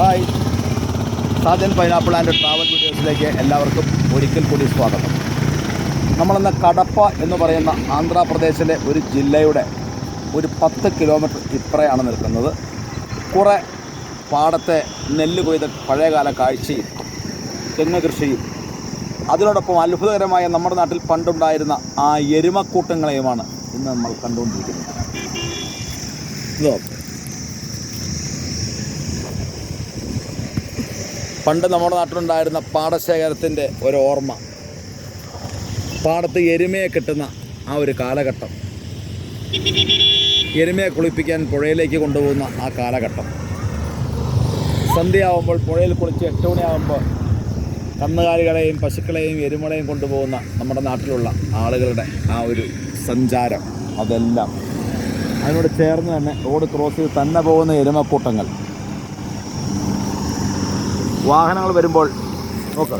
Hi Sajan pineapple and travel വീഡിയോസിലേക്ക് എല്ലാവർക്കും ഒരിക്കൽ കൂടി സ്വാഗതം. നമ്മളിന്ന് കടപ്പ എന്ന് പറയുന്ന ആന്ധ്രാപ്രദേശിലെ ഒരു ജില്ലയുടെ ഒരു പത്ത് കിലോമീറ്റർ ഇപ്പറയാണ് നിൽക്കുന്നത്. കുറേ പാടത്തെ നെല്ല് കൊയ്ത പഴയകാല കാഴ്ചയും തെങ്ങ് കൃഷിയും. അതിനോടൊപ്പം അത്ഭുതകരമായ നമ്മുടെ നാട്ടിൽ പണ്ടുണ്ടായിരുന്ന ആ എരുമക്കൂട്ടങ്ങളെയുമാണ് ഇന്ന് നമ്മൾ കണ്ടുകൊണ്ടിരിക്കുന്നത്. ഇതോ. പണ്ട് നമ്മുടെ നാട്ടിലുണ്ടായിരുന്ന പാടശേഖരത്തിന്റെ ഒരു ഓർമ്മ. പാടത്ത് എരുമയെ കിട്ടുന്ന ആ ഒരു കാലഘട്ടം. എരുമയെ കുളിപ്പിക്കാൻ പുഴയിലേക്ക് കൊണ്ടുപോകുന്ന ആ കാലഘട്ടം. സന്ധ്യയാവുമ്പോൾ പുഴയിൽ കുളിച്ച് എട്ട് മണിയാവുമ്പോൾ കന്നുകാലികളെയും പശുക്കളെയും എരുമകളെയും കൊണ്ടുപോകുന്ന നമ്മുടെ നാട്ടിലുള്ള ആളുകളുടെ ആ ഒരു സഞ്ചാരം. അതെല്ലാം അതിനോട് ചേർന്ന് തന്നെ റോഡ് ക്രോസ് ചെയ്ത് തന്നെ പോകുന്ന എരുമക്കൂട്ടങ്ങൾ. വാഹനങ്ങൾ വരുമ്പോൾ നോക്ക.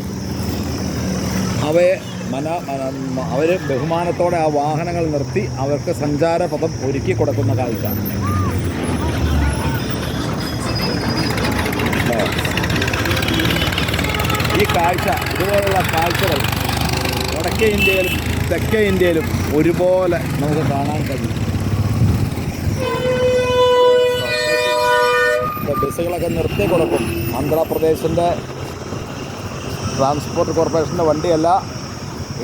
അവയെ മന അവർ ബഹുമാനത്തോടെ ആ വാഹനങ്ങൾ നിർത്തി അവർക്ക് സഞ്ചാരപഥം ഒരുക്കി കൊടുക്കുന്ന കാഴ്ച. ഈ കാഴ്ച ഇതുപോലുള്ള കാഴ്ചകൾ വടക്കേ ഇന്ത്യയിലും തെക്കേ ഇന്ത്യയിലും ഒരുപോലെ നമുക്ക് കാണാൻ കഴിയും. ഇപ്പോൾ ബസ്സുകളൊക്കെ നിർത്തി കൊടുക്കും. ആന്ധ്രാപ്രദേശിന്റെ ട്രാൻസ്പോർട്ട് കോർപ്പറേഷന്റെ വണ്ടിയല്ല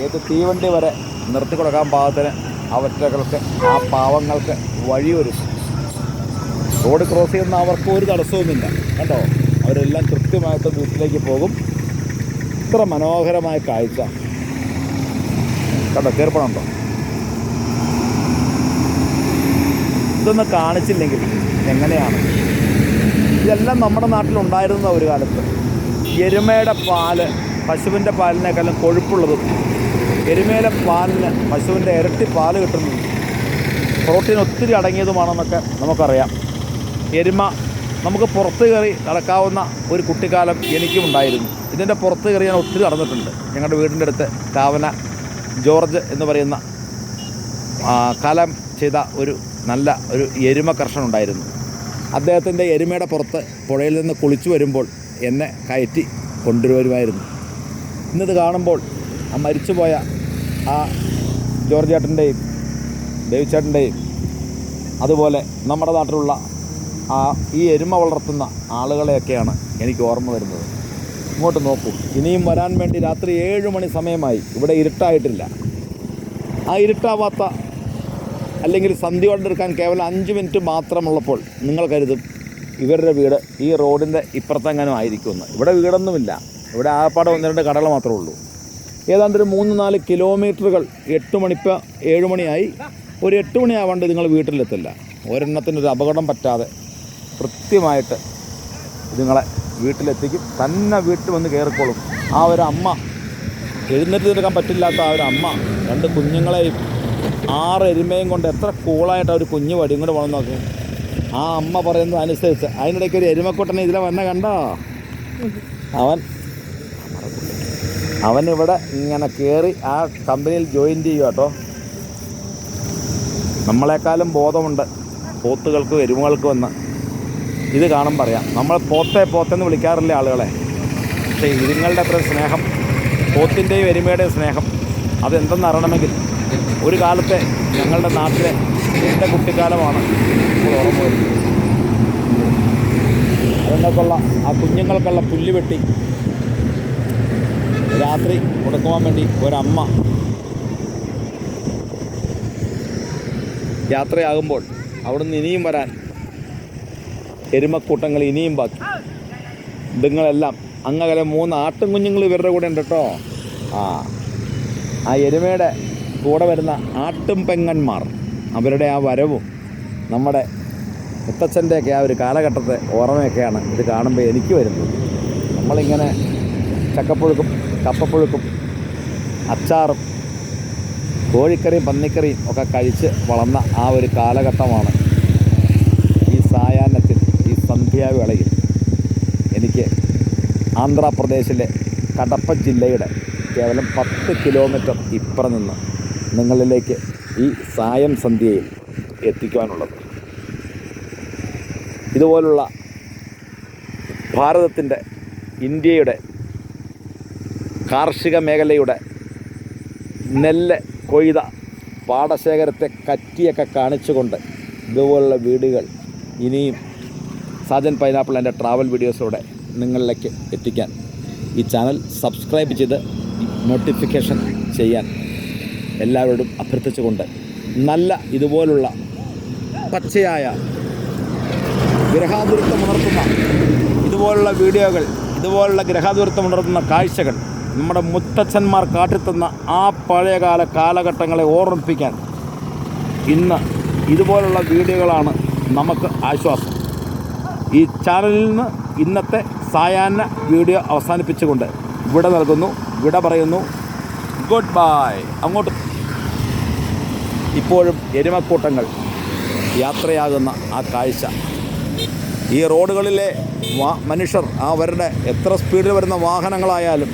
ഏത് തീവണ്ടി വരെ നിർത്തി കൊടുക്കാൻ പാകത്തിന് അവറ്റകൾക്ക് ആ പാവങ്ങൾക്ക് വഴിയൊരുക്കും. റോഡ് ക്രോസ് ചെയ്യുന്ന അവർക്ക് ഒരു തടസ്സവുമില്ല. കേട്ടോ അവരെല്ലാം കൃത്യമായിട്ട് വീട്ടിലേക്ക് പോകും. ഇത്ര മനോഹരമായ കാഴ്ച. കണ്ടോ? തീർപ്പണുണ്ടോ ഇതൊന്ന് കാണിച്ചില്ലെങ്കിൽ എങ്ങനെയാണ്? ഇതെല്ലാം നമ്മുടെ നാട്ടിലുണ്ടായിരുന്ന ഒരു കാലത്ത്. എരുമയുടെ പാൽ പശുവിന്റെ പാലിനേക്കാളും കൊഴുപ്പുള്ളതും എരുമയുടെ പാലിന് പശുവിന്റെ ഇരട്ടി പാൽ കിട്ടുന്നതും പ്രോട്ടീൻ ഒത്തിരി അടങ്ങിയതുമാണെന്നൊക്കെ നമുക്കറിയാം. എരുമ നമുക്ക് പുറത്ത് കയറി നടക്കാവുന്ന ഒരു കുട്ടിക്കാലം എനിക്കും ഉണ്ടായിരുന്നു. ഇതിന്റെ പുറത്ത് കയറി ഞാൻ ഒത്തിരി നടന്നിട്ടുണ്ട്. ഞങ്ങളുടെ വീടിന്റെ അടുത്ത് കാവന ജോർജ് എന്ന് പറയുന്ന കാലം ചെയ്ത ഒരു നല്ല ഒരു എരുമ കർഷകൻ ഉണ്ടായിരുന്നു അദ്ദേഹത്തിന്റെ എരുമയുടെ പുറത്ത് പുഴയിൽ നിന്ന് കുളിച്ചു വരുമ്പോൾ എന്നെ കയറ്റി കൊണ്ടുവരുമായിരുന്നു. ഇന്നത് കാണുമ്പോൾ ആ മരിച്ചുപോയ ആ ജോർജ് ചേട്ടന്റെയും ദേവിച്ചേട്ടന്റെയും അതുപോലെ നമ്മുടെ നാട്ടിലുള്ള ആ ഈ എരുമ വളർത്തുന്ന ആളുകളെയൊക്കെയാണ് എനിക്ക് ഓർമ്മ വരുന്നത്. ഇങ്ങോട്ട് നോക്കൂ. ഇനിയും വരാൻ വേണ്ടി രാത്രി ഏഴ് മണി സമയമായി ഇവിടെ ഇരുട്ടായിട്ടില്ല. ആ ഇരുട്ടാവാത്ത അല്ലെങ്കിൽ സന്ധ്യ കൊണ്ടെടുക്കാൻ കേവലം അഞ്ച് മിനിറ്റ് മാത്രമുള്ളപ്പോൾ നിങ്ങൾ കരുതും ഇവരുടെ വീട് ഈ റോഡിന്റെ ഇപ്പുറത്തെങ്ങാനും ആയിരിക്കുമെന്ന്. ഇവിടെ വീടൊന്നുമില്ല. ഇവിടെ ആപ്പാടെ ഒന്ന് രണ്ട് കടകൾ മാത്രമേ ഉള്ളൂ. ഏതാണ്ട് ഒരു മൂന്ന് നാല് കിലോമീറ്ററുകൾ എട്ട് മണിപ്പ ഏഴ് മണിയായി. ഒരു എട്ട് മണിയാവാണ്ട് നിങ്ങൾ വീട്ടിലെത്തില്ല. ഒരെണ്ണത്തിനൊരു അപകടം പറ്റാതെ കൃത്യമായിട്ട് നിങ്ങളെ വീട്ടിലെത്തിക്കും. തന്നെ വീട്ടിൽ വന്ന് കയറിക്കോളും. ആ ഒരു അമ്മ എഴുന്നേറ്റ് നിൽക്കാൻ പറ്റില്ലാത്ത ആ ഒരു അമ്മ രണ്ട് കുഞ്ഞുങ്ങളെയും ആറ് എരുമയും കൊണ്ട് എത്ര കൂളായിട്ട് ഒരു കുഞ്ഞു വടി കൂടെ വേണം നോക്ക്. ആ അമ്മ പറയുന്നത് അനുസരിച്ച്. അതിനിടയ്ക്ക് ഒരു എരുമക്കൂട്ടനെ ഇതിലെ വന്ന കണ്ടോ? അവൻ അവൻ ഇവിടെ ഇങ്ങനെ കയറി ആ കമ്പനിയിൽ ജോയിൻ ചെയ്യുക കേട്ടോ. നമ്മളെക്കാളും ബോധമുണ്ട് പോത്തുകൾക്കും എരുമകൾക്കും എന്ന്. ഇത് കാണും പറയാം. നമ്മൾ പോത്തെ പോത്തെന്ന് വിളിക്കാറില്ല ആളുകളെ? പക്ഷേ ഇതുങ്ങളുടെ അത്ര സ്നേഹം പോത്തിന്റെയും എരുമയുടെയും സ്നേഹം അതെന്തെന്ന് അറിയണമെങ്കിൽ ഒരു കാലത്തെ ഞങ്ങളുടെ നാട്ടിലെ എന്റെ കുട്ടിക്കാലമാണ് ഓർമ്മ വരുന്നത്. അതുങ്ങൾക്കുള്ള ആ കുഞ്ഞുങ്ങൾക്കുള്ള പുല്ല് വെട്ടി രാത്രി കൊടുക്കുവാൻ വേണ്ടി ഒരമ്മ യാത്രയാകുമ്പോൾ അവിടുന്ന് ഇനിയും വരാൻ എരുമക്കൂട്ടങ്ങൾ ഇനിയും ബാക്കി. ഇതുങ്ങളെല്ലാം അങ്ങകലെ മൂന്ന് ആട്ടും കുഞ്ഞുങ്ങൾ ഇവരുടെ കൂടെ ഉണ്ട് കേട്ടോ. ആ ആ എരുമയുടെ കൂടെ വരുന്ന ആട്ടും പെങ്ങന്മാർ. അവരുടെ ആ വരവും നമ്മുടെ മുത്തച്ഛന്റെയൊക്കെ ആ ഒരു കാലഘട്ടത്തെ ഓർമ്മയൊക്കെയാണ് ഇത് കാണുമ്പോൾ എനിക്ക് വരുന്നത്. നമ്മളിങ്ങനെ ചക്കപ്പുഴുക്കും കപ്പപ്പുഴുക്കും അച്ചാറും കോഴിക്കറിയും പന്നിക്കറിയും ഒക്കെ കഴിച്ച് വളർന്ന ആ ഒരു കാലഘട്ടമാണ് ഈ സായാഹ്നത്തിൽ ഈ സന്ധ്യാവേളയിൽ എനിക്ക് ആന്ധ്രാപ്രദേശിലെ കടപ്പ ജില്ലയുടെ കേവലം പത്ത് കിലോമീറ്റർ ഇപ്പുറം നിന്ന് നിങ്ങളിലേക്ക് ഈ സായം സന്ധ്യയിൽ എത്തിക്കുവാനുള്ളത്. ഇതുപോലുള്ള ഭാരതത്തിന്റെ ഇന്ത്യയുടെ കാർഷിക മേഖലയുടെ നെല്ല് കൊയ്ത പാടശേഖരത്തെ കറ്റിയൊക്കെ കാണിച്ചുകൊണ്ട് ഇതുപോലുള്ള വീടുകൾ ഇനിയും സാജൻ പൈനാപ്പിൾ എന്റെ ട്രാവൽ വീഡിയോസിലൂടെ നിങ്ങളിലേക്ക് എത്തിക്കാൻ ഈ ചാനൽ സബ്സ്ക്രൈബ് ചെയ്ത് നോട്ടിഫിക്കേഷൻ ചെയ്യാൻ എല്ലാവരോടും അഭ്യർത്ഥിച്ചുകൊണ്ട് നല്ല ഇതുപോലുള്ള പച്ചയായ ഗ്രഹാതുരത്വം ഉണർത്തുന്ന ഇതുപോലുള്ള വീഡിയോകൾ ഇതുപോലുള്ള ഗ്രഹാതുരത്വം ഉണർത്തുന്ന കാഴ്ചകൾ നമ്മുടെ മുത്തച്ഛന്മാർ കാട്ടിത്തന്ന ആ പഴയകാല കാലഘട്ടങ്ങളെ ഓർമ്മിപ്പിക്കാൻ ഇന്ന് ഇതുപോലുള്ള വീഡിയോകളാണ് നമുക്ക് ആശ്വാസം. ഈ ചാനലിൽ നിന്ന് ഇന്നത്തെ സായാഹ്ന വീഡിയോ അവസാനിപ്പിച്ചുകൊണ്ട് വിട നൽകുന്നു വിട പറയുന്നു. Goodbye. അങ്ങോട്ട് ഇപ്പോഴും എരുമക്കൂട്ടങ്ങൾ യാത്രയാകുന്ന ആ കാഴ്ച. ഈ റോഡുകളിലെ മനുഷ്യർ അവരുടെ എത്ര സ്പീഡിൽ വരുന്ന വാഹനങ്ങളായാലും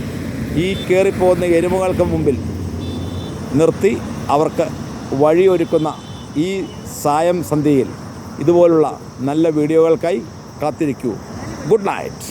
ഈ കയറിപ്പോകുന്ന എരുമകൾക്ക് മുമ്പിൽ നിർത്തി അവർക്ക് വഴിയൊരുക്കുന്ന ഈ സായം സന്ധ്യയിൽ ഇതുപോലുള്ള നല്ല വീഡിയോകൾക്കായി കാത്തിരിക്കൂ. Good night.